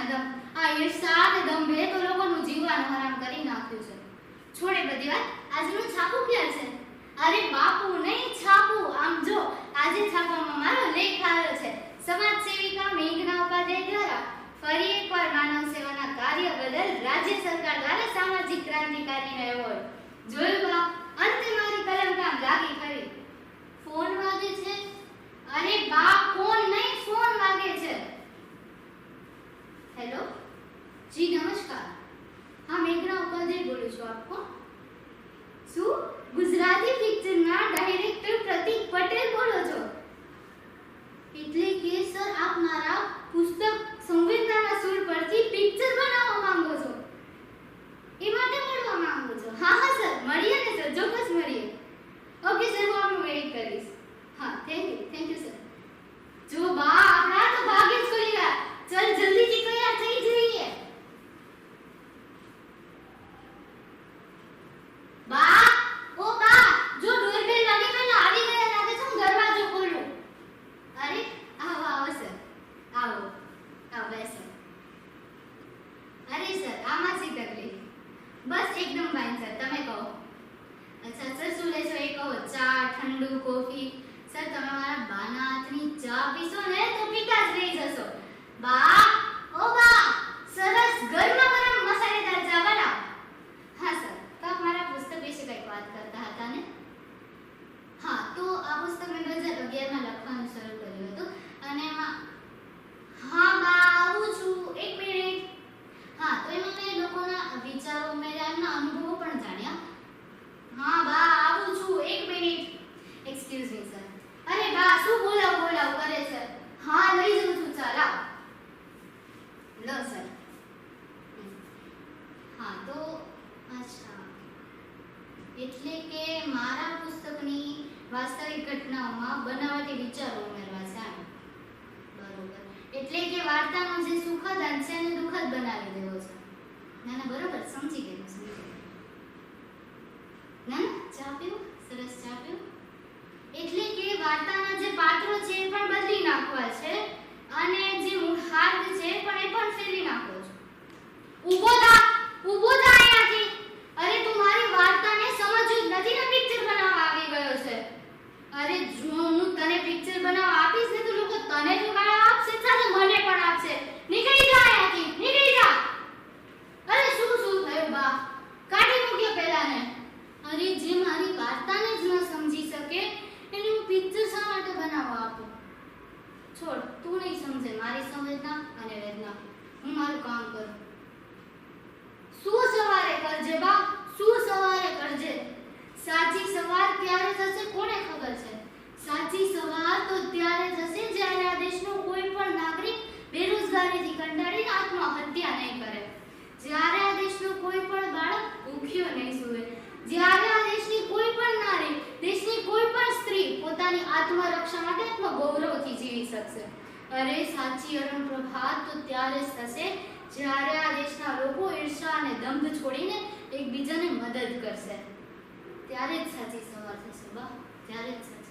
ઈર્ષા અને દંભે તો લોકોનું જીવવાનું હરામ કરી નાખ્યું છે. છોડે બધી વાત, આજનું છાપું ક્યાં છે? અરે બાપુ, નહીં છાપું. આમ જો, આજે છાપામાં મારો લેખ આવ્યો છે. સમાજ સેવિકા મેઘના ઉપાધ્યાય દ્વારા ફરી એકવાર માનવ સેવાના કાર્ય બદલ રાજ્ય સરકાર દ્વારા સામાજિક ક્રાંતિકારીનો એવોર્ડ. જોયું બા અંતે મારી કલમ કામ લાગી ખરી ફોન વાગે છે અરે બા ફોન નહીં ફોન વાગે છે હેલો જી નમસ્કાર હા મેઘના આપ કોણ શું ગુજરાતી પિક્ચરના ડાયરેક્ટર એટલે કે મારા પુસ્તકની વાસ્તવિક ઘટનાઓમાં બનાવટી વિચારો ઉમેરવા છે બરોબર. એટલે કે વાર્તાનો જે સુખદ અંશ છે એને દુઃખદ બનાવી દેવો છે. ના બરોબર, સમજી ગયું સમજી ગયું ના ના ચા પીવું સરસ ચા પીવું એટલે કે વાર્તાના જે પાત્રો છે એ પણ બદલી નાખવા છે અને જે મુખાર્થ છે પણ એ પણ ફેરવી નાખવો છે ઊભો થા ઊભો થા અહીંયાથી અરે તું મારી વાર્તાને સમજ્યું જ નથી ને પિક્ચર બનાવવા આવી ગયો છે અરે જો હું તને પિક્ચર બનાવવા આપીશ ને તો લોકો તને તો ગાળો આપશે સાથે મને પણ આપશે નીકળી જા અહીંયાથી નીકળી જા અરે શું શું થયું બા કાઢી મૂક્યો પેલાને અરે જે મારી વાર્તાને જ ન સમજી શકે એને હું પિક્ચર શા માટે બનાવવા આપું છોડ તું નહીં સમજે મારી સંવેદના અને વેદના. હું મારું કામ કરું. શું સવારે કરજે બા શું સવારે કરજે? સાચી સવાર ક્યારે થશે કોને ખબર છે? સાચી સવાર તો ત્યારે થશે જ્યારે આ દેશનો કોઈ પણ નાગરિક બેરોજગારીથી કંટાળીને આત્મહત્યા નહીં કરે. જ્યારે આ દેશનો કોઈ પણ બાળક ભૂખ્યો નહીં સૂવે. જ્યારે આ દેશની કોઈ પણ નારી, દેશની કોઈ પણ સ્ત્રી પોતાની આત્મરક્ષા માટે આત્મગૌરવથી જીવી શકશે. અરે સાચી અરુણ પ્રભાત, તો ત્યારે જ થશે. જ્યારે આ દેશના લોકો ઈર્ષા અને દંભ છોડીને એકબીજાને મદદ કરશે. ત્યારે જ સાચી સવાર થશે બા, ત્યારે જ